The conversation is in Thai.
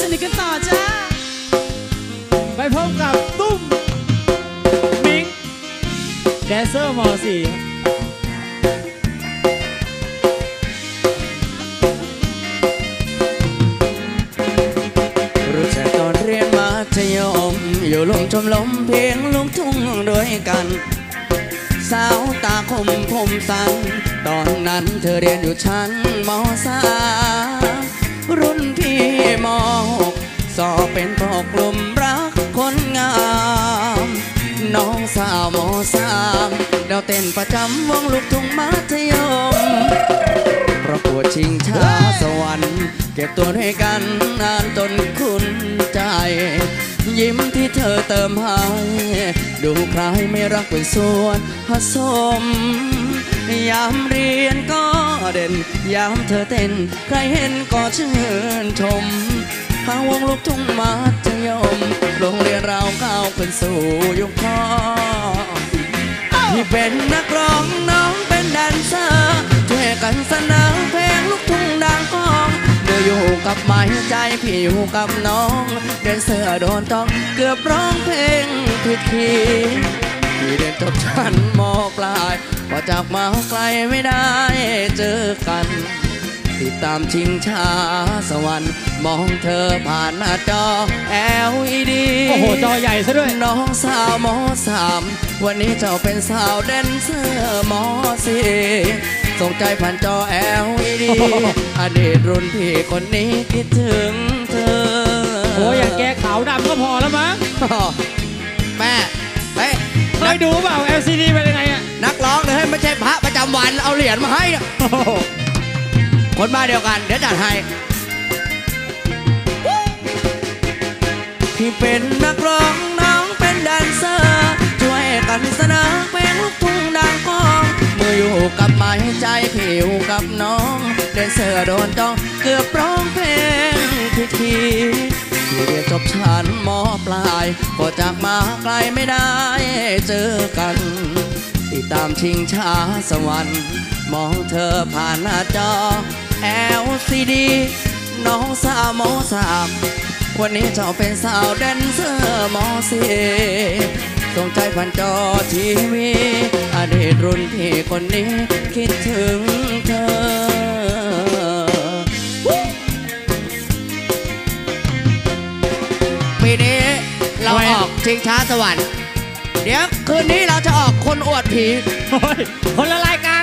สนิทกันต่อจ้า ไปพบกับตุ้ม มิงแดนเซอร์ม .4 รู้จักตอนเรียนมัธยมอยู่ลงชมลมเพลงลุงทุ่งด้วยกัน สาวตาคมผมสัน ตอนนั้นเธอเรียนอยู่ชั้นมสามรุ่นพี่ คนงาม น้องสาวมสามเราเต้นประจำวงลูกทุ่งมัธยมประกวดชิงช้าสวรรค์เก็บตัวด้วยกันนานจนคุณใจ ยิ้มที่เธอเติมให้ดูใครไม่รักเป็นส่วนผสมยามเรียนก็เด่น ยามเธอเต้น ใครเห็นก็ชื่นชมทาวงลูกทุ่งมัธยม โรงเรียนเราก้าวขึ้นสู่ยุคพ่อที่เป็นนักร้องน้องเป็นแดนเซอร์ช่วยกันเสนอเพลงลูกทุ่งดังกองเมื่ออยู่กับไม้ใจพี่อยู่กับน้องแดนเซอร์โดนต้องเกือบร้องเพลงผิดคีย์พี่เรียนจบชั้นมปลายพอจากมาไกลไม่ได้ ติดตามชิงช้าสวรรค์มองเธอผ่านหน้าจอ LED โอ้โห จอใหญ่ซะด้วย น้องสาวมสามวันนี้เจ้าเป็นสาวแดนเซอร์มสี่ส่งใจผ่านจอ LED อดีตรุ่นพี่คนนี้คิดถึงเธอ โอ้ยอย่างแกขาวดำก็พอแล้วมั้งแม่เฮ้ยเคยดูเปล่า LCD เป็นยังไงอะนักร้องเลยไม่ใช่พระประจำวันเอาเหรียญมาให้อะโอ้โห คนบ้านเดียวกัน เดี๋ยวจัดให้พี่เป็นนักร้องน้องเป็นแดนเซอร์ ช่วยกันเสนอเพลงลูกทุ่งดังกองเมื่ออยู่กับไม้ใจพี่อยู่กับน้องแดนเซอร์โดนจ้องเกือบร้องเพลงผิดคีย์พี่เรียนจบชั้นมปลาย ก็จากมาไกลไม่ได้เจอกัน ติดตามชิงช้าสวรรค์ มองเธอผ่านหน้าจอ LCD น้องสาวมสามวันนี้เจ้าเป็นสาวแดนเซอร์มอสีสงใจผ่านจอทีวีอดีตรุ่นพี่คนนี้คิดถึงเธอปีนี้เราออกชิงช้าสวรรค์ เดี๋ยวคืนนี้เราจะออกคนอวดผี โอ้ยคนละรายการ